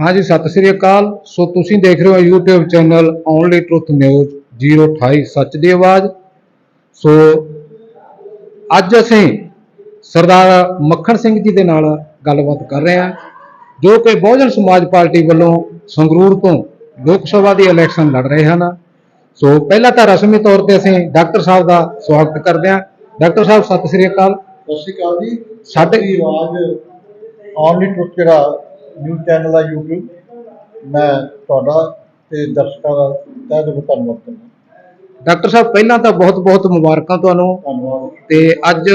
ਹਾਂਜੀ ਸਤਿ ਸ੍ਰੀ ਅਕਾਲ। ਸੋ ਤੁਸੀਂ ਦੇਖ ਰਹੇ ਹੋ YouTube channel only truth news 028 ਸੱਚ ਦੀ ਆਵਾਜ਼। ਸੋ ਅੱਜ ਅਸੀਂ ਸਰਦਾਰ ਮੱਖਣ ਸਿੰਘ ਜੀ ਦੇ ਨਾਲ ਗੱਲਬਾਤ ਕਰ ਰਹੇ ਹਾਂ ਜੋ ਕਿ ਬਹੁਜਨ ਸਮਾਜ ਪਾਰਟੀ ਵੱਲੋਂ ਸੰਗਰੂਰ ਤੋਂ ਲੋਕ ਸਭਾ ਦੀ ਇਲੈਕਸ਼ਨ ਲੜ ਰਹੇ ਹਨ। ਸੋ ਪਹਿਲਾਂ ਤਾਂ ਰਸਮੀ ਤੌਰ ਤੇ ਅਸੀਂ ਡਾਕਟਰ ਸਾਹਿਬ ਦਾ ਸਵਾਗਤ ਕਰਦੇ ਹਾਂ। ਡਾਕਟਰ ਸਾਹਿਬ ਸਤਿ ਸ੍ਰੀ ਅਕਾਲ। ਸਤਿ ਸ਼੍ਰੀ ਅਕਾਲ ਜੀ। ਸਾਡੇ- ਆਵਾਜ਼ ਔਨਲੀ ਟਰੁੱਥ ਜਿਹੜਾ ਨਿਊਜ਼ ਚੈਨਲ ਆ YouTube ਮੈਂ ਤੁਹਾਡਾ ਤੇ ਦਰਸ਼ਕਾਂ ਦਾ ਤਹਿ ਦਿਲੋਂ ਧੰਨਵਾਦ ਕਰਦਾ। ਡਾਕਟਰ ਸਾਹਿਬ ਪਹਿਲਾਂ ਤਾਂ ਬਹੁਤ-ਬਹੁਤ ਮੁਬਾਰਕਾਂ ਤੁਹਾਨੂੰ। ਧੰਨਵਾਦ। ਤੇ ਅੱਜ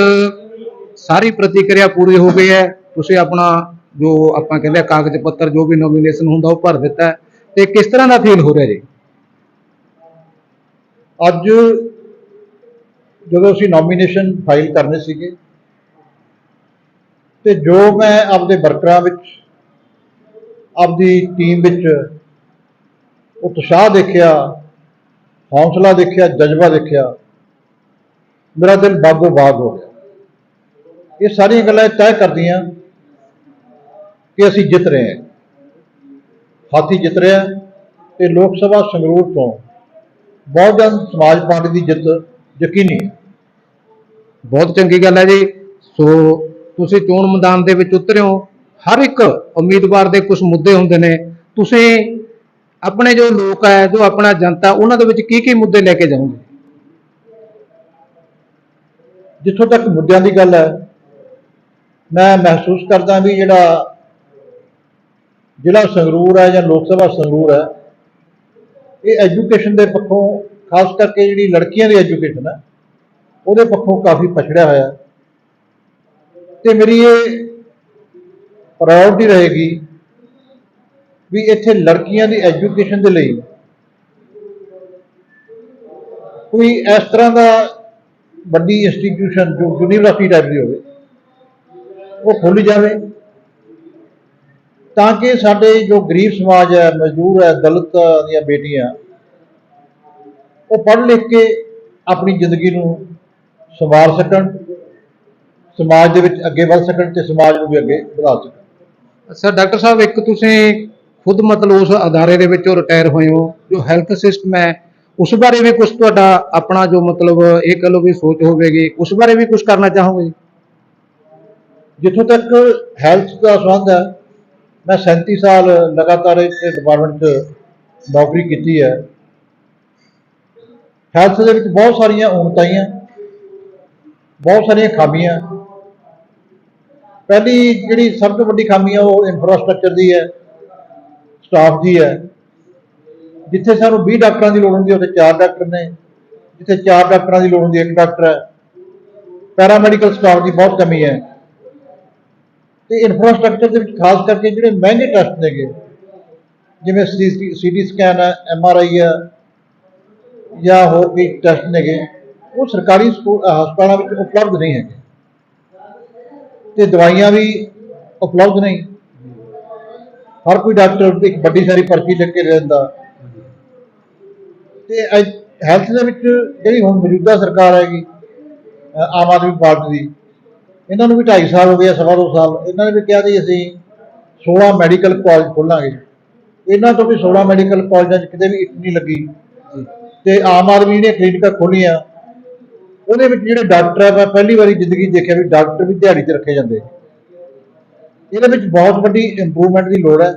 ਸਾਰੀ ਪ੍ਰਤੀਕਿਰਿਆ ਪੂਰੀ ਹੋ ਗਈ ਹੈ। ਤੁਸੀਂ ਆਪਣਾ ਜੋ ਆਪਾਂ ਕਹਿੰਦੇ ਆ ਕਾਗਜ਼ ਪੱਤਰ ਜੋ ਵੀ ਨੋਮੀਨੇਸ਼ਨ ਹੁੰਦਾ ਉਹ ਭਰ ਦਿੱਤਾ ਹੈ। ਤੇ ਕਿਸ ਤਰ੍ਹਾਂ ਦਾ ਫੀਲ ਹੋ ਰਿਹਾ ਜੀ? ਅੱਜ ਜਦੋਂ ਅਸੀਂ ਨੋਮੀਨੇਸ਼ਨ ਫਾਈਲ ਕਰਨੇ ਸੀਗੇ ਤੇ ਜੋ ਮੈਂ ਆਪਦੇ ਵਰਕਰਾਂ ਵਿੱਚ ਆਪਦੀ ਟੀਮ ਵਿੱਚ ਉਤਸ਼ਾਹ ਦੇਖਿਆ, ਹੌਸਲਾ ਦੇਖਿਆ, ਜਜ਼ਬਾ ਦੇਖਿਆ, ਮੇਰਾ ਦਿਲ ਬਾਗੋ ਬਾਗ ਹੋ ਗਿਆ। ਇਹ ਸਾਰੀਆਂ ਗੱਲਾਂ ਤੈਅ ਕਰਦੀਆਂ ਕਿ ਅਸੀਂ ਜਿੱਤ ਰਹੇ ਹਾਂ। ਹਾਥੀ ਜਿੱਤ ਰਿਹਾ ਤੇ ਲੋਕ ਸਭਾ ਸੰਗਰੂਰ ਤੋਂ ਬਹੁਜਨ ਸਮਾਜ ਪਾਰਟੀ ਦੀ ਜਿੱਤ ਯਕੀਨੀ ਹੈ। ਬਹੁਤ ਚੰਗੀ ਗੱਲ ਹੈ ਜੀ। ਸੋ ਤੁਸੀਂ ਚੋਣ ਮੈਦਾਨ ਦੇ ਵਿੱਚ ਉਤਰੇ ਹੋ। ਹਰ ਇੱਕ ਉਮੀਦਵਾਰ ਦੇ ਕੁਝ ਮੁੱਦੇ ਹੁੰਦੇ ਨੇ ਤੁਸੀਂ ਆਪਣੇ ਜੋ ਲੋਕ ਹੈ, ਜੋ ਆਪਣਾ ਜਨਤਾ, ਉਹਨਾਂ ਦੇ ਵਿੱਚ ਕੀ ਕੀ ਮੁੱਦੇ ਲੈ ਕੇ ਜਾਓਗੇ ਜਿੱਥੋਂ ਤੱਕ ਮੁੱਦਿਆਂ ਦੀ ਗੱਲ ਹੈ, ਮੈਂ ਮਹਿਸੂਸ ਕਰਦਾ ਵੀ ਜਿਹੜਾ ਜ਼ਿਲ੍ਹਾ ਸੰਗਰੂਰ ਹੈ ਜਾਂ ਲੋਕ ਸਭਾ ਸੰਗਰੂਰ ਹੈ, ਇਹ ਐਜੂਕੇਸ਼ਨ ਦੇ ਪੱਖੋਂ, ਖਾਸ ਕਰਕੇ ਜਿਹੜੀ ਲੜਕੀਆਂ ਦੀ ਐਜੂਕੇਸ਼ਨ ਹੈ, ਉਹਦੇ ਪੱਖੋਂ ਕਾਫੀ ਪਛੜਿਆ ਹੋਇਆ ਹੈ। ਤੇ ਮੇਰੀ ਇਹ ਪ੍ਰਾਇੋਰਟੀ ਰਹੇਗੀ ਵੀ ਇੱਥੇ ਲੜਕੀਆਂ ਦੀ ਐਜੂਕੇਸ਼ਨ ਦੇ ਲਈ ਕੋਈ ਇਸ ਤਰ੍ਹਾਂ ਦਾ ਵੱਡੀ ਇੰਸਟੀਟਿਊਸ਼ਨ ਜੋ ਯੂਨੀਵਰਸਿਟੀ ਟਾਈਪ ਦੀ ਹੋਵੇ, ਉਹ ਖੁੱਲ੍ਹ ਜਾਵੇ ਤਾਂ ਕਿ ਸਾਡੇ ਜੋ ਗਰੀਬ ਸਮਾਜ ਹੈ, ਮਜ਼ਦੂਰ ਹੈ, ਦਲਿਤ ਦੀਆਂ ਬੇਟੀਆਂ, ਉਹ ਪੜ੍ਹ ਲਿਖ ਕੇ ਆਪਣੀ ਜ਼ਿੰਦਗੀ ਨੂੰ ਸੰਵਾਰ ਸਕਣ, ਸਮਾਜ ਦੇ ਵਿੱਚ ਅੱਗੇ ਵੱਧ ਸਕਣ ਤੇ ਸਮਾਜ ਨੂੰ ਵੀ ਅੱਗੇ ਵਧਾ ਸਕਣ। ਅੱਛਾ ਡਾਕਟਰ ਸਾਹਿਬ, ਇੱਕ ਤੁਸੀਂ ਖੁਦ ਮਤਲਬ ਉਸ ਅਦਾਰੇ ਦੇ ਵਿੱਚੋਂ ਰਿਟਾਇਰ ਹੋਏ ਹੋ, ਜੋ ਹੈਲਥ ਸਿਸਟਮ ਹੈ, ਉਸ ਬਾਰੇ ਵੀ ਕੁਝ ਤੁਹਾਡਾ ਆਪਣਾ ਜੋ ਮਤਲਬ ਇਹ ਕਹ ਲਓ ਵੀ ਸੋਚ ਹੋਵੇਗੀ, ਉਸ ਬਾਰੇ ਵੀ ਕੁਝ ਕਰਨਾ ਚਾਹੋਗੇ ਜਿੱਥੋਂ ਤੱਕ ਹੈਲਥ ਦਾ ਸੰਬੰਧ ਹੈ, ਮੈਂ 37 ਸਾਲ ਲਗਾਤਾਰ ਇਸ ਡਿਪਾਰਟਮੈਂਟ 'ਚ ਨੌਕਰੀ ਕੀਤੀ ਹੈ। ਹੈਲਥ ਦੇ ਵਿੱਚ ਬਹੁਤ ਸਾਰੀਆਂ ਉਣਤਾਈਆਂ ਬਹੁਤ ਸਾਰੀਆਂ ਖਾਮੀਆਂ ਪਹਿਲੀ ਜਿਹੜੀ ਸਭ ਤੋਂ ਵੱਡੀ ਖਾਮੀ ਆ, ਉਹ ਇਨਫਰਾਸਟ੍ਰਕਚਰ ਦੀ ਹੈ ਸਟਾਫ ਦੀ ਹੈ। ਜਿੱਥੇ ਸਾਨੂੰ 20 ਡਾਕਟਰਾਂ ਦੀ ਲੋੜ ਹੁੰਦੀ ਹੈ, ਉੱਥੇ 4 ਡਾਕਟਰ ਨੇ। ਜਿੱਥੇ 4 ਡਾਕਟਰਾਂ ਦੀ ਲੋੜ ਹੁੰਦੀ ਹੈ, ਇੱਕ ਡਾਕਟਰ ਹੈ। ਪੈਰਾਮੈਡੀਕਲ ਸਟਾਫ ਦੀ ਬਹੁਤ ਕਮੀ ਹੈ। ਤੇ ਇਨਫਰਾਸਟ੍ਰਕਚਰ ਦੇ ਵਿੱਚ ਖਾਸ ਕਰਕੇ ਜਿਹੜੇ ਮਹਿੰਗੇ ਟੈਸਟ ਨੇਗੇ, ਜਿਵੇਂ ਸੀਟੀ ਸਕੈਨ ਹੈ ਐੱਮ ਆਰ ਆਈ ਹੈ, ਜਾਂ ਹੋਰ ਵੀ ਟੈਸਟ ਨੇਗੇ, ਉਹ ਸਰਕਾਰੀ ਸਕੂ- ਹਸਪਤਾਲਾਂ ਵਿੱਚ ਉਪਲਬਧ ਨਹੀਂ ਹੈਗੇ। ਤੇ ਦਵਾਈਆਂ ਵੀ ਉਪਲਬਧ ਨਹੀਂ। ਹਰ ਕੋਈ ਡਾਕਟਰ ਇੱਕ ਵੱਡੀ ਸਾਰੀ ਪਰਚੀ ਲਿਖ ਕੇ ਦੇ ਦਿੰਦਾ। ਤੇ ਹੈਲਥ ਦੇ ਵਿੱਚ ਜਿਹੜੀ ਹੁਣ ਮੌਜੂਦਾ ਸਰਕਾਰ ਹੈਗੀ ਆਮ ਆਦਮੀ ਪਾਰਟੀ ਦੀ ਇਹਨਾਂ ਨੂੰ ਵੀ 2.5 ਸਾਲ ਹੋ ਗਏ ਸਵਾ ਦੋ ਸਾਲ। ਇਹਨਾਂ ਨੇ ਵੀ ਕਿਹਾ ਜੀ ਅਸੀਂ 16 ਮੈਡੀਕਲ ਕਾਲਜ ਖੋਲਾਂਗੇ। ਇਹਨਾਂ ਤੋਂ ਵੀ 16 ਮੈਡੀਕਲ ਕਾਲਜਾਂ 'ਚ ਕਿਤੇ ਵੀ ਇੱਟ ਨਹੀਂ ਲੱਗੀ। ਤੇ ਆਮ ਆਦਮੀ ਨੇ ਕਲੀਨਿਕਾਂ ਖੋਲੀਆਂ। ਉਹਦੇ ਵਿੱਚ ਜਿਹੜੇ ਡਾਕਟਰ ਆ, ਮੈਂ ਪਹਿਲੀ ਵਾਰੀ ਜ਼ਿੰਦਗੀ ਦੇਖਿਆ ਵੀ ਡਾਕਟਰ ਵੀ ਦਿਹਾੜੀ ਤੇ ਰੱਖੇ ਜਾਂਦੇ ਇਹਦੇ ਵਿੱਚ ਬਹੁਤ ਵੱਡੀ ਇੰਪਰੂਵਮੈਂਟ ਦੀ ਲੋੜ ਹੈ,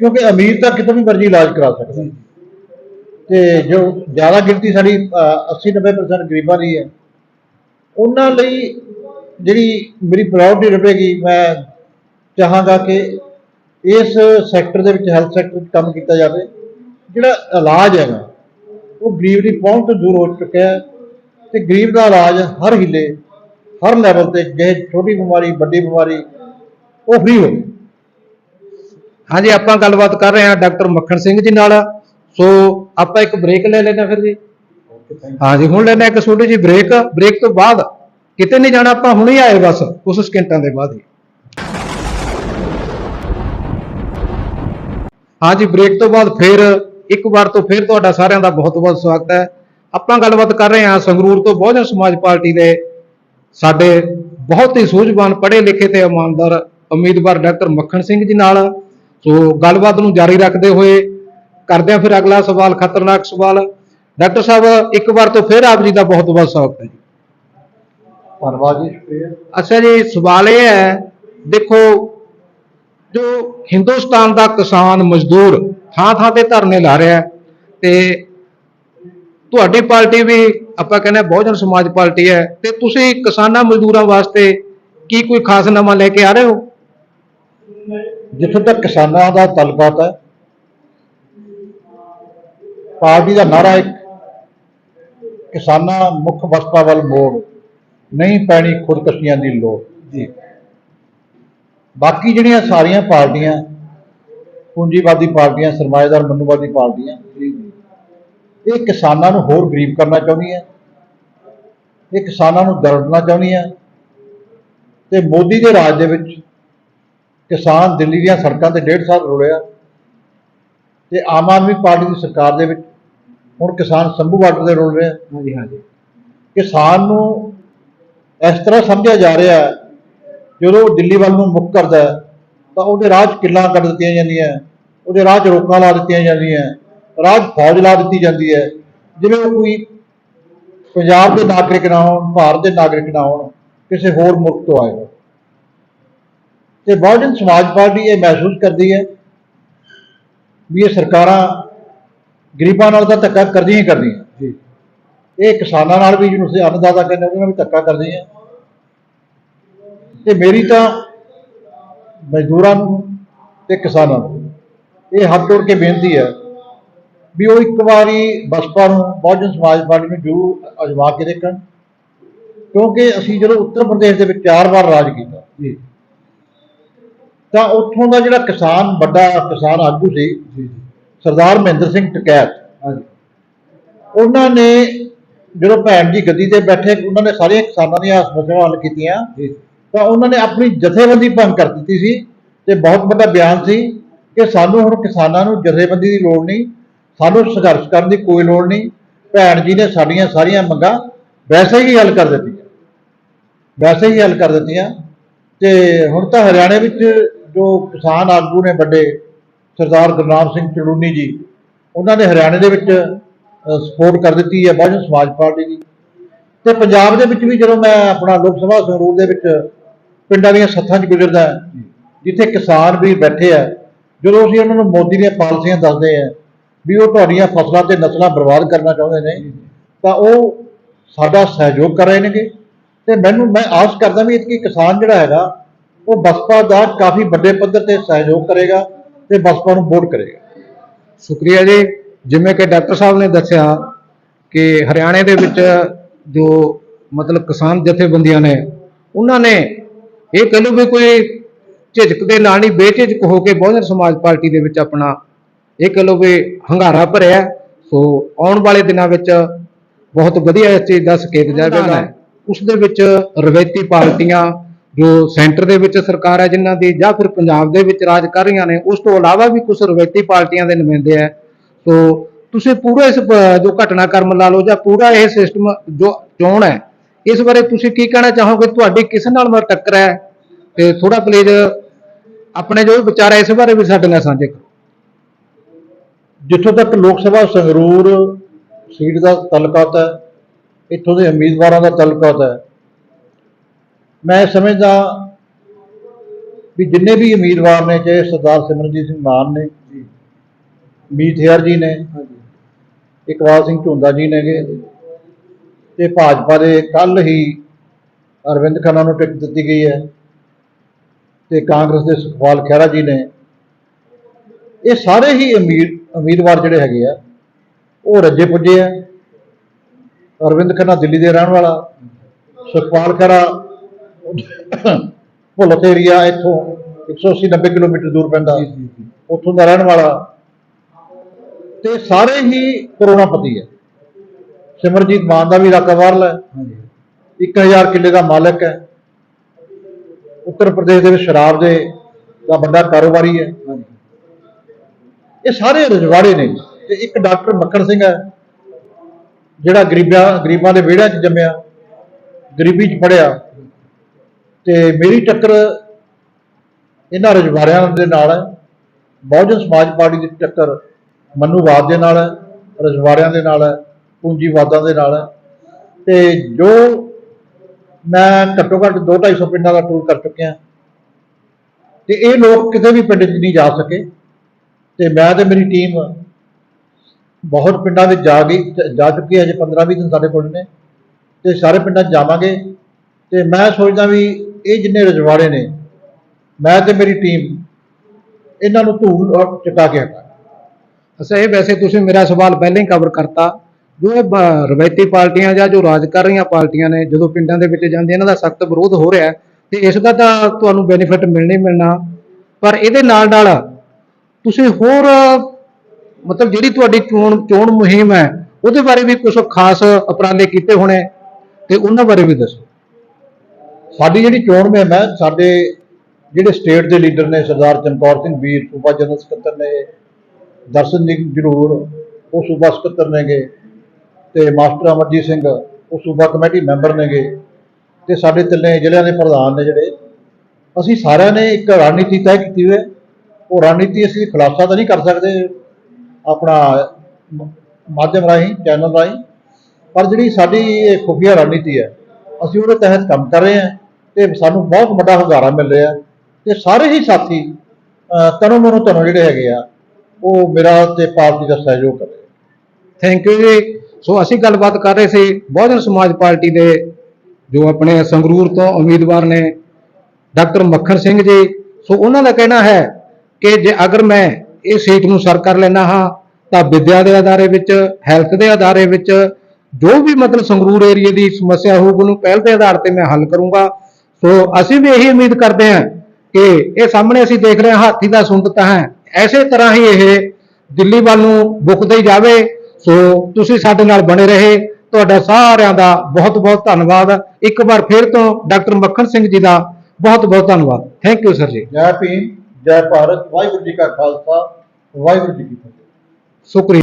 ਕਿਉਂਕਿ ਅਮੀਰ ਤਾਂ ਕਿਤੋਂ ਵੀ ਮਰਜ਼ੀ ਇਲਾਜ ਕਰਾ ਸਕਦਾ ਹੈ। ਤੇ ਜੋ ਜ਼ਿਆਦਾ ਗਿਣਤੀ ਸਾਡੀ 80-90% ਗਰੀਬਾਂ ਦੀ ਹੈ। ਉਹਨਾਂ ਲਈ ਜਿਹੜੀ ਮੇਰੀ ਪ੍ਰਾਇੋਰਟੀ ਰਹੇਗੀ, ਮੈਂ ਚਾਹਾਂਗਾ ਕਿ ਇਸ ਸੈਕਟਰ ਦੇ ਵਿੱਚ ਹੈਲਥ ਸੈਕਟਰ ਵਿੱਚ ਕੰਮ ਕੀਤਾ ਜਾਵੇ। ਜਿਹੜਾ ਇਲਾਜ ਹੈਗਾ, ਉਹ ਗਰੀਬ ਦੀ ਪਹੁੰਚ ਤੋਂ ਦੂਰ ਹੋ ਚੁੱਕਿਆ ਹੈ। ਤੇ ਗਰੀਬ ਦਾ ਇਲਾਜ ਹਰ ਹਿੱਲੇ ਹਰ ਲੈਵਲ ਤੇ ਜਿਹੇ ਛੋਟੀ ਬਿਮਾਰੀ ਵੱਡੀ ਬਿਮਾਰੀ ਉਹ ਫ੍ਰੀ ਹੋਵੇ ਹਾਂਜੀ ਆਪਾਂ ਗੱਲਬਾਤ ਕਰ ਰਹੇ ਹਾਂ ਡਾਕਟਰ ਮੱਖਣ ਸਿੰਘ ਜੀ ਨਾਲ। ਸੋ ਆਪਾਂ ਇੱਕ ਬ੍ਰੇਕ ਲੈ ਲੈਣਾ ਫਿਰ ਜੀ। ਹਾਂਜੀ ਹੁਣ ਲੈਣਾ ਇੱਕ ਛੋਟੀ ਜਿਹੀ ਬ੍ਰੇਕ ਬ੍ਰੇਕ ਤੋਂ ਬਾਅਦ ਕਿਤੇ ਨਹੀਂ ਜਾਣਾ ਆਪਾਂ ਹੁਣੇ ਆਏ ਬਸ ਕੁਝ ਸਕਿੰਟਾਂ ਦੇ ਬਾਅਦ ਹੀ। ਹਾਂਜੀ ਬ੍ਰੇਕ ਤੋਂ ਬਾਅਦ ਫਿਰ ਇੱਕ ਵਾਰ ਤੋਂ ਫਿਰ ਤੁਹਾਡਾ ਸਾਰਿਆਂ ਦਾ ਬਹੁਤ-ਬਹੁਤ ਸਵਾਗਤ ਹੈ। ਆਪਾਂ ਗੱਲਬਾਤ ਕਰ ਰਹੇ ਹਾਂ ਸੰਗਰੂਰ ਤੋਂ ਬਹੁਜਨ ਸਮਾਜ ਪਾਰਟੀ ਦੇ ਸਾਡੇ ਬਹੁਤ ਹੀ ਸੂਝਵਾਨ ਪੜ੍ਹੇ ਲਿਖੇ ਤੇ ਇਮਾਨਦਾਰ ਉਮੀਦਵਾਰ ਡਾਕਟਰ ਮੱਖਣ ਸਿੰਘ ਜੀ ਨਾਲ। ਸੋ ਗੱਲਬਾਤ ਨੂੰ ਜਾਰੀ ਰੱਖਦੇ ਹੋਏ ਕਰਦੇ ਹਾਂ ਫਿਰ ਅਗਲਾ ਸਵਾਲ ਖਤਰਨਾਕ ਸਵਾਲ। ਡਾਕਟਰ ਸਾਹਿਬ ਇੱਕ ਵਾਰ ਤੋਂ ਫਿਰ ਆਪ ਜੀ ਦਾ ਬਹੁਤ ਬਹੁਤ ਸਵਾਗਤ ਹੈ ਜੀ। ਧੰਨਵਾਦ ਜੀ। ਅੱਛਾ ਜੀ ਸਵਾਲ ਇਹ ਹੈ ਦੇਖੋ ਜੋ ਹਿੰਦੁਸਤਾਨ ਦਾ ਕਿਸਾਨ ਮਜ਼ਦੂਰ ਥਾਂ ਥਾਂ ਤੇ ਧਰਨੇ ਲਾ ਰਿਹਾ ਤੇ ਤੁਹਾਡੀ ਪਾਰਟੀ ਵੀ ਆਪਾਂ ਕਹਿੰਦੇ ਬਹੁਜਨ ਸਮਾਜ ਪਾਰਟੀ ਹੈ ਤੇ ਤੁਸੀਂ ਕਿਸਾਨਾਂ ਮਜ਼ਦੂਰਾਂ ਵਾਸਤੇ ਕੀ ਕੋਈ ਖਾਸ ਨਵਾਂ ਲੈ ਕੇ ਆ ਰਹੇ ਹੋ? ਜਿੱਥੇ ਤੱਕ ਕਿਸਾਨਾਂ ਦਾ ਤਲਬਾਤ ਹੈ ਪਾਰਟੀ ਦਾ ਨਾਰਾ ਇੱਕ ਕਿਸਾਨਾਂ ਮੁੱਖ ਵਸਤਾਂ ਵੱਲ ਮੋੜ ਨਹੀਂ ਪੈਣੀ ਖੁਦਕਸ਼ੀਆਂ ਦੀ ਲੋੜ। ਜੀ। ਬਾਕੀ ਜਿਹੜੀਆਂ ਸਾਰੀਆਂ ਪਾਰਟੀਆਂ ਪੂੰਜੀਵਾਦੀ ਪਾਰਟੀਆਂ ਸਰਮਾਏਦਾਰ ਮਨੂਵਾਦੀ ਪਾਰਟੀਆਂ ਇਹ ਕਿਸਾਨਾਂ ਨੂੰ ਹੋਰ ਗਰੀਬ ਕਰਨਾ ਚਾਹੁੰਦੀਆਂ ਇਹ ਕਿਸਾਨਾਂ ਨੂੰ ਦਰੜਨਾ ਚਾਹੁੰਦੀਆਂ ਤੇ ਮੋਦੀ ਦੇ ਰਾਜ ਦੇ ਵਿੱਚ ਕਿਸਾਨ ਦਿੱਲੀ ਦੀਆਂ ਸੜਕਾਂ ਤੇ ਡੇਢ ਸਾਲ ਰੁੜਿਆ ਤੇ ਆਮ ਆਦਮੀ ਪਾਰਟੀ ਦੀ ਸਰਕਾਰ ਦੇ ਵਿੱਚ ਹੁਣ ਕਿਸਾਨ ਸੰਭੂ ਬਾਰਡਰ ਤੇ ਰੁਲ ਰਿਹਾ। ਹਾਂਜੀ ਹਾਂਜੀ। ਕਿਸਾਨ ਨੂੰ ਇਸ ਤਰ੍ਹਾਂ ਸਮਝਿਆ ਜਾ ਰਿਹਾ ਹੈ ਜਦੋਂ ਉਹ ਦਿੱਲੀ ਵੱਲ ਨੂੰ ਮੁੱਖ ਕਰਦਾ ਹੈ ਤਾਂ ਉਹਦੇ ਰਾਹ 'ਚ ਕਿੱਲਾਂ ਕੱਢ ਦਿੱਤੀਆਂ ਜਾਂਦੀਆਂ ਉਹਦੇ ਰਾਹ 'ਚ ਰੋਕਾਂ ਲਾ ਦਿੱਤੀਆਂ ਜਾਂਦੀਆਂ। 'ਚ ਫੌਜ ਲਾ ਦਿੱਤੀ ਜਾਂਦੀ ਹੈ। ਜਿਵੇਂ ਕੋਈ ਪੰਜਾਬ ਦੇ ਨਾਗਰਿਕ ਨਾ ਹੋਣ ਭਾਰਤ ਦੇ ਨਾਗਰਿਕ ਨਾ ਹੋਣ ਕਿਸੇ ਹੋਰ ਮੁਲਕ ਤੋਂ ਆਏ ਹੋਣ। ਤੇ ਬਹੁਜਨ ਸਮਾਜ ਪਾਰਟੀ ਇਹ ਮਹਿਸੂਸ ਕਰਦੀ ਹੈ ਵੀ ਇਹ ਸਰਕਾਰਾਂ ਗਰੀਬਾਂ ਨਾਲ ਤਾਂ ਧੱਕਾ ਕਰਦੀਆਂ ਹੀ ਕਰਦੀਆਂ। ਜੀ। ਇਹ ਕਿਸਾਨਾਂ ਨਾਲ ਵੀ ਜਿਹਨੂੰ ਅਸੀਂ ਅੰਨਦਾਤਾ ਕਹਿੰਦੇ ਉਹਨਾਂ ਨਾਲ ਵੀ ਧੱਕਾ ਕਰਦੇ ਆ ਤੇ ਮੇਰੀ ਤਾਂ ਮਜ਼ਦੂਰਾਂ ਨੂੰ ਤੇ ਕਿਸਾਨਾਂ ਨੂੰ ਇਹ ਹੱਥ ਜੋੜ ਕੇ ਬੇਨਤੀ ਹੈ ਵੀ ਉਹ ਇੱਕ ਵਾਰੀ ਬਸਪਾ ਨੂੰ ਬਹੁਜਨ ਸਮਾਜ ਪਾਰਟੀ ਨੂੰ ਜ਼ਰੂਰ ਅਜਮਾ ਕੇ ਦੇਖਣ ਕਿਉਂਕਿ ਅਸੀਂ ਜਦੋਂ ਉੱਤਰ ਪ੍ਰਦੇਸ਼ ਦੇ ਵਿੱਚ ਚਾਰ ਵਾਰ ਰਾਜ ਕੀਤਾ ਜੀ। ਤਾਂ ਉੱਥੋਂ ਦਾ ਜਿਹੜਾ ਕਿਸਾਨ ਵੱਡਾ ਕਿਸਾਨ ਆਗੂ ਸੀ ਜੀ ਸਰਦਾਰ ਮਹਿੰਦਰ ਸਿੰਘ ਟਕੈਤ ਹਾਂਜੀ। ਉਹਨਾਂ ਨੇ ਜਦੋਂ ਭੈਣ ਜੀ ਗੱਦੀ ਤੇ ਬੈਠੇ ਉਹਨਾਂ ਨੇ ਸਾਰੀਆਂ ਕਿਸਾਨਾਂ ਦੀਆਂ ਸਮੱਸਿਆਵਾਂ ਹੱਲ ਕੀਤੀਆਂ। ਜੀ। ਤਾਂ ਉਹਨਾਂ ਨੇ ਆਪਣੀ ਜਥੇਬੰਦੀ ਭੰਗ ਕਰ ਦਿੱਤੀ ਸੀ ਤੇ ਬਹੁਤ ਵੱਡਾ ਬਿਆਨ ਸੀ ਕਿ ਸਾਨੂੰ ਹੁਣ ਕਿਸਾਨਾਂ ਨੂੰ ਜਥੇਬੰਦੀ ਦੀ ਲੋੜ ਨਹੀਂ ਸਾਨੂੰ ਸੰਘਰਸ਼ ਕਰਨ ਦੀ ਕੋਈ ਲੋੜ ਨਹੀਂ। ਭੈਣ ਜੀ ਨੇ ਸਾਡੀਆਂ ਸਾਰੀਆਂ ਮੰਗਾਂ ਵੈਸੇ ਹੀ ਹੱਲ ਕਰ ਦਿੱਤੀਆਂ। ਵੈਸੇ ਹੀ ਹੱਲ ਕਰ ਦਿੱਤੀਆਂ। ਤੇ ਹੁਣ ਤਾਂ ਹਰਿਆਣੇ ਵਿੱਚ ਜੋ ਕਿਸਾਨ ਆਗੂ ਨੇ ਵੱਡੇ ਸਰਦਾਰ ਗੁਰਨਾਮ ਸਿੰਘ ਚੜੂਨੀ ਜੀ, ਉਹਨਾਂ ਨੇ ਹਰਿਆਣੇ ਦੇ ਵਿੱਚ ਸਪੋਰਟ ਕਰ ਦਿੱਤੀ ਹੈ ਬਹੁਜਨ ਸਮਾਜ ਪਾਰਟੀ ਦੀ। ਤੇ ਪੰਜਾਬ ਦੇ ਵਿੱਚ ਵੀ ਜਦੋਂ ਮੈਂ ਆਪਣਾ ਲੋਕ ਸਭਾ ਸੰਗਰੂਰ ਦੇ ਵਿੱਚ ਪਿੰਡਾਂ ਦੀਆਂ ਸੱਥਾਂ 'ਚ ਗੁਜ਼ਰਦਾ, ਜਿੱਥੇ ਕਿਸਾਨ ਵੀ ਬੈਠੇ ਆ, ਜਦੋਂ ਅਸੀਂ ਉਹਨਾਂ ਨੂੰ ਮੋਦੀ ਦੀਆਂ ਪਾਲਿਸੀਆਂ ਦੱਸਦੇ ਆ ਵੀ ਉਹ ਤੁਹਾਡੀਆਂ ਫਸਲਾਂ ਤੇ ਨਸਲਾਂ ਬਰਬਾਦ ਕਰਨਾ ਚਾਹੁੰਦੇ ਨੇ, ਤਾਂ ਉਹ ਸਾਡਾ ਸਹਿਯੋਗ ਕਰ ਰਹੇ ਨੇਗੇ। ਤੇ ਮੈਨੂੰ, ਮੈਂ ਆਸ ਕਰਦਾ ਵੀ ਇਤਕੀ ਕਿਸਾਨ ਜਿਹੜਾ ਹੈਗਾ, ਉਹ ਬਸਪਾ ਦਾ ਕਾਫੀ ਵੱਡੇ ਪੱਧਰ ਤੇ ਸਹਿਯੋਗ ਕਰੇਗਾ ਤੇ ਬਸਪਾ ਨੂੰ ਵੋਟ ਕਰੇਗਾ। ਸ਼ੁਕਰੀਆ ਜੀ। ਜਿਵੇਂ ਕਿ ਡਾਕਟਰ ਸਾਹਿਬ ਨੇ ਦੱਸਿਆ ਕਿ ਹਰਿਆਣੇ ਦੇ ਵਿੱਚ ਜੋ ਮਤਲਬ ਕਿਸਾਨ ਜਥੇਬੰਦੀਆਂ ਨੇ, ਉਹਨਾਂ ਨੇ ਇਹ ਕਹਿੰਦੇ ਵੀ ਕੋਈ ਝਿਜਕ ਦੇ ਨਾਲ ਨਹੀਂ, ਬੇਝਿਜਕ ਹੋ ਕੇ ਬਹੁਜਨ ਸਮਾਜ ਪਾਰਟੀ ਦੇ ਵਿੱਚ ਆਪਣਾ ਇਹ ਕਹਿ ਲਓ ਵੀ ਹੰਗਾਰਾ ਭਰਿਆ। ਸੋ ਆਉਣ ਵਾਲੇ ਦਿਨਾਂ ਵਿੱਚ ਬਹੁਤ ਵਧੀਆ ਇਸ ਚੀਜ਼ ਦਾ ਸੰਕੇਤ ਜਾਵੇਗਾ ਉਸ ਦੇ ਵਿੱਚ ਰਵਾਇਤੀ ਪਾਰਟੀਆਂ ਜੋ ਸੈਂਟਰ ਦੇ ਵਿੱਚ ਸਰਕਾਰ ਹੈ ਜਿਨ੍ਹਾਂ ਦੀ ਜਾਂ ਫਿਰ ਪੰਜਾਬ ਦੇ ਵਿੱਚ ਰਾਜ ਕਰ ਰਹੀਆਂ ਨੇ ਉਸ ਤੋਂ ਇਲਾਵਾ ਵੀ ਕੁਝ ਰਵਾਇਤੀ ਪਾਰਟੀਆਂ ਦੇ ਨੁਮਾਇੰਦੇ ਹੈ। ਸੋ ਤੁਸੀਂ ਪੂਰਾ ਇਸ ਜੋ ਘਟਨਾਕ੍ਰਮ ਲਾ ਲਓ ਜਾਂ ਪੂਰਾ ਇਹ ਸਿਸਟਮ ਜੋ ਚੋਣ ਹੈ ਇਸ ਬਾਰੇ ਤੁਸੀਂ ਕੀ ਕਹਿਣਾ ਚਾਹੋਗੇ? ਤੁਹਾਡੀ ਕਿਸ ਨਾਲ ਮ- ਟੱਕਰ ਹੈ? ਤੇ ਥੋੜਾ ਪਲੀਜ਼ ਆਪਣੇ ਜੋ ਵਿਚਾਰ ਹੈ ਇਸ ਬਾਰੇ ਵੀ ਸਾਡੇ ਨਾਲ ਸਾਂਝੇ ਕਰੋ। ਜਿੱਥੋਂ ਤੱਕ ਲੋਕ ਸਭਾ ਸੰਗਰੂਰ ਸੀਟ ਦਾ ਤਲਕਾਤ ਹੈ ਇੱਥੋਂ ਦੇ ਉਮੀਦਵਾਰਾਂ ਦਾ ਤਲਕਾਤ ਹੈ। ਮੈਂ ਸਮਝਦਾ ਵੀ ਜਿੰਨੇ ਵੀ ਉਮੀਦਵਾਰ ਨੇ ਚਾਹੇ ਸਰਦਾਰ ਸਿਮਰਨਜੀਤ ਸਿੰਘ ਮਾਨ ਨੇ ਮੀਤ ਹੇਅਰ ਜੀ ਨੇ ਇਕਬਾਲ ਸਿੰਘ ਝੁੰਦਾ ਜੀ ਨੇਗੇ ਤੇ ਭਾਜਪਾ ਦੇ ਕੱਲ ਹੀ ਅਰਵਿੰਦ ਖੰਨਾ ਨੂੰ ਟਿਕਟ ਦਿੱਤੀ ਗਈ ਹੈ ਤੇ ਕਾਂਗਰਸ ਦੇ ਸੁਖਪਾਲ ਖਹਿਰਾ ਜੀ ਨੇ। ਇਹ ਸਾਰੇ ਹੀ ਉਮੀਦ ਉਮੀਦਵਾਰ ਜਿਹੜੇ ਹੈਗੇ ਆ ਉਹ ਰੱਜੇ ਪੁੱਜੇ ਆ। ਅਰਵਿੰਦ ਖੰਨਾ ਦਿੱਲੀ ਦੇ ਰਹਿਣ ਵਾਲਾ ਸੁਖਪਾਲ ਖਹਿਰਾ ਭੁੱਲਥ ਏਰੀਆ ਇੱਥੋਂ 180 90 ਕਿਲੋਮੀਟਰ ਦੂਰ ਪੈਂਦਾ ਉੱਥੋਂ ਦਾ ਰਹਿਣ ਵਾਲਾ। ਤੇ ਸਾਰੇ ਹੀ ਕਰੋੜਾਪਤੀ ਹੈ ਸਿਮਰਜੀਤ ਮਾਨ ਦਾ ਵੀ ਇਲਾਕਾ ਬਾਹਰਲਾ ਹੈ। 1000 ਕਿੱਲੇ ਦਾ ਮਾਲਕ ਹੈ। ਉੱਤਰ ਪ੍ਰਦੇਸ਼ ਦੇ ਵਿੱਚ ਸ਼ਰਾਬ ਦੇ ਦਾ ਵੱਡਾ ਕਾਰੋਬਾਰੀ ਹੈ। ਇਹ ਸਾਰੇ ਰਜਵਾੜੇ ਨੇ ਤੇ ਇੱਕ ਡਾਕਟਰ ਮੱਖਣ ਸਿੰਘ ਹੈ, ਜਿਹੜਾ ਗਰੀਬਾਂ ਗਰੀਬਾਂ ਦੇ ਵਿਹੜਿਆਂ 'ਚ ਜੰਮਿਆ, ਗਰੀਬੀ 'ਚ ਪੜਿਆ ਤੇ ਮੇਰੀ ਟੱਕਰ ਇਹਨਾਂ ਰਜਵਾੜਿਆਂ ਦੇ ਨਾਲ ਹੈ। ਬਹੁਜਨ ਸਮਾਜ ਪਾਰਟੀ ਦੀ ਟੱਕਰ ਮਨੂਵਾਦ ਦੇ ਨਾਲ ਹੈ, ਰਜਵਾੜਿਆਂ ਦੇ ਨਾਲ ਹੈ ਪੂੰਜੀਵਾਦਾਂ ਦੇ ਨਾਲ ਹੈ। ਤੇ ਜੋ ਮੈਂ ਘੱਟੋ ਘੱਟ 2-250 ਪਿੰਡਾਂ ਦਾ ਟੂਰ ਕਰ ਚੁੱਕਿਆ। ਤੇ ਇਹ ਲੋਕ ਕਿਤੇ ਵੀ ਪਿੰਡ 'ਚ ਨਹੀਂ ਜਾ ਸਕੇ। ਤੇ ਮੈਂ ਤੇ ਮੇਰੀ ਟੀਮ ਬਹੁਤ ਪਿੰਡਾਂ ਵਿੱਚ ਜਾ ਗਈ ਜਾ ਚੁੱਕੀ ਹੈ ਜੇ 15-20 ਦਿਨ ਸਾਡੇ ਕੋਲ ਨੇ, ਤੇ ਸਾਰੇ ਪਿੰਡਾਂ 'ਚ ਜਾਵਾਂਗੇ, ਤੇ ਮੈਂ ਸੋਚਦਾ ਵੀ ਇਹ ਜਿੰਨੇ ਰਜਵਾੜੇ ਨੇ, ਮੈਂ ਤੇ ਮੇਰੀ ਟੀਮ ਇਹਨਾਂ ਨੂੰ ਧੂਲ ਔਰ ਚਟਾ ਕੇ ਹਟਾ ਅੱਛਾ, ਇਹ ਵੈਸੇ ਤੁਸੀਂ ਮੇਰਾ ਸਵਾਲ ਪਹਿਲਾਂ ਹੀ ਕਵਰ ਕਰਤਾ, ਜੋ ਇਹ ਬ- ਰਵਾਇਤੀ ਪਾਰਟੀਆਂ ਜਾਂ ਜੋ ਰਾਜ ਕਰ ਰਹੀਆਂ ਪਾਰਟੀਆਂ ਨੇ, ਜਦੋਂ ਪਿੰਡਾਂ ਦੇ ਵਿੱਚ ਜਾਂਦੇ ਇਹਨਾਂ ਦਾ ਸਖਤ ਵਿਰੋਧ ਹੋ ਰਿਹਾ ਹੈ, ਤੇ ਇਸ ਦਾ ਤਾਂ ਤੁਹਾਨੂੰ ਬੈਨੀਫਿਟ ਮਿਲਣਾ ਹੀ ਮਿਲਣਾ, ਪਰ ਇਹਦੇ ਨਾਲ ਨਾਲ ਤੁਸੀਂ ਹੋਰ, ਮਤਲਬ ਜਿਹੜੀ ਤੁਹਾਡੀ ਚੋਣ ਚੋਣ ਮੁਹਿੰਮ ਹੈ, ਉਹਦੇ ਬਾਰੇ ਵੀ ਕੁਝ ਖਾਸ ਉਪਰਾਲੇ ਕੀਤੇ ਹੋਣੇ ਤੇ ਉਹਨਾਂ ਬਾਰੇ ਵੀ ਦੱਸੋ। ਸਾਡੀ ਜਿਹੜੀ ਚੋਣ ਮੁਹਿੰਮ ਹੈ, ਸਾਡੇ ਜਿਹੜੇ ਸਟੇਟ ਦੇ ਲੀਡਰ ਨੇ ਸਰਦਾਰ ਚਮਕੌਰ ਸਿੰਘ ਵੀਰ, ਸੂਬਾ ਜਨਰਲ ਸਕੱਤਰ ਨੇ, ਦਰਸ਼ਨ ਸਿੰਘ ਜਰੂਰ, ਉਹ ਸੂਬਾ ਸਕੱਤਰ ਨੇਗੇ ਤੇ ਮਾਸਟਰ ਅਮਰਜੀਤ ਸਿੰਘ, ਉਹ ਸੂਬਾ ਕਮੇਟੀ ਮੈਂਬਰ ਨੇਗੇ ਤੇ ਸਾਡੇ ਤਿੰਨੇ ਜ਼ਿਲ੍ਹਿਆਂ ਦੇ ਪ੍ਰਧਾਨ ਨੇ ਜਿਹੜੇ। ਅਸੀਂ ਸਾਰਿਆਂ ਨੇ ਇੱਕ ਰਣਨੀਤੀ ਤੈਅ ਕੀਤੀ ਹੋਈ ਹੈ ਉਹ ਰਣਨੀਤੀ ਅਸੀਂ ਖੁਲਾਸਾ ਤਾਂ ਨਹੀਂ ਕਰ ਸਕਦੇ ਆਪਣਾ ਮਾਧਿਅਮ ਰਾਹੀਂ ਚੈਨਲ ਰਾਹੀਂ ਪਰ ਜਿਹੜੀ ਸਾਡੀ ਇਹ ਖੁਫੀਆ ਰਣਨੀਤੀ ਹੈ ਅਸੀਂ ਉਹਦੇ ਤਹਿਤ ਕੰਮ ਕਰ ਰਹੇ ਹਾਂ ਤੇ ਸਾਨੂੰ ਬਹੁਤ ਵੱਡਾ ਹੁੰਗਾਰਾ ਮਿਲ ਰਿਹਾ ਹੈ ਤੇ ਸਾਰੇ ਹੀ ਸਾਥੀ ਅਹ, ਤਨੋਂ ਮਨੋਂ ਤਨੋਂ ਜਿਹੜੇ ਹੈਗੇ ਆ ਉਹ ਮੇਰਾ ਤੇ ਪਾਰਟੀ ਦਾ ਸਹਿਯੋਗ ਕਰ ਥੈਂਕ ਯੂ ਜੀ। ਸੋ ਅਸੀਂ ਗੱਲਬਾਤ ਕਰ ਰਹੇ ਸੀ ਬਹੁਜਨ ਸਮਾਜ ਪਾਰਟੀ ਦੇ ਜੋ ਆਪਣੇ ਸੰਗਰੂਰ ਤੋਂ ਉਮੀਦਵਾਰ ਨੇ ਡਾਕਟਰ ਮੱਖਣ ਸਿੰਘ ਜੀ। ਸੋ ਉਹਨਾਂ ਦਾ ਕਹਿਣਾ ਹੈ ਕਿ ਜੇ ਅਗਰ ਮੈਂ ਇਹ ਸੀਟ ਨੂੰ ਸਰ ਕਰ ਲੈਣਾ ਹਾਂ, ਤਾਂ ਵਿਦਿਆ ਦੇ ਅਦਾਰੇ ਵਿੱਚ, ਹੈਲਥ ਦੇ ਅਦਾਰੇ ਵਿੱਚ ਜੋ ਵੀ ਮਤਲਬ ਸੰਗਰੂਰ ਏਰੀਏ ਦੀ ਸਮੱਸਿਆ ਹੋਊਗੀ ਉਹਨੂੰ ਪਹਿਲ ਦੇ ਆਧਾਰ ਤੇ ਮੈਂ ਹੱਲ ਕਰੂੰਗਾ। ਸੋ ਅਸੀਂ ਵੀ ਇਹੀ ਉਮੀਦ ਕਰਦੇ ਹਾਂ ਕਿ ਇਹ ਸਾਹਮਣੇ ਅਸੀਂ ਦੇਖ ਰਹੇ ਹਾਂ, ਹਾਥੀ ਦਾ ਸੁੰਡ ਤਾਂ ਹੈ। ਐਸੇ ਤਰ੍ਹਾਂ ਹੀ ਇਹ ਦਿੱਲੀ ਵੱਲ ਨੂੰ ਬੁੱਕਦੇ ਹੀ ਜਾਵੇ। ਸੋ ਤੁਸੀਂ ਸਾਡੇ ਨਾਲ ਬਣੇ ਰਹੇ। ਤੁਹਾਡਾ ਸਾਰਿਆਂ ਦਾ ਬਹੁਤ ਬਹੁਤ ਧੰਨਵਾਦ। ਇੱਕ ਵਾਰ ਫਿਰ ਤੋਂ ਡਾਕਟਰ ਮੱਖਣ ਸਿੰਘ ਜੀ ਦਾ ਬਹੁਤ ਬਹੁਤ ਧੰਨਵਾਦ। ਥੈਂਕ ਯੂ ਸਰ ਜੀ। ਜੈ ਭੀਮ। ਜੈ ਭਾਰਤ ਵਾਹਿਗੁਰੂ ਜੀ ਕਾ ਖਾਲਸਾ ਵਾਹਿਗੁਰੂ ਜੀ ਕੀ ਫਤਿਹ। ਸ਼ੁਕਰੀਆ।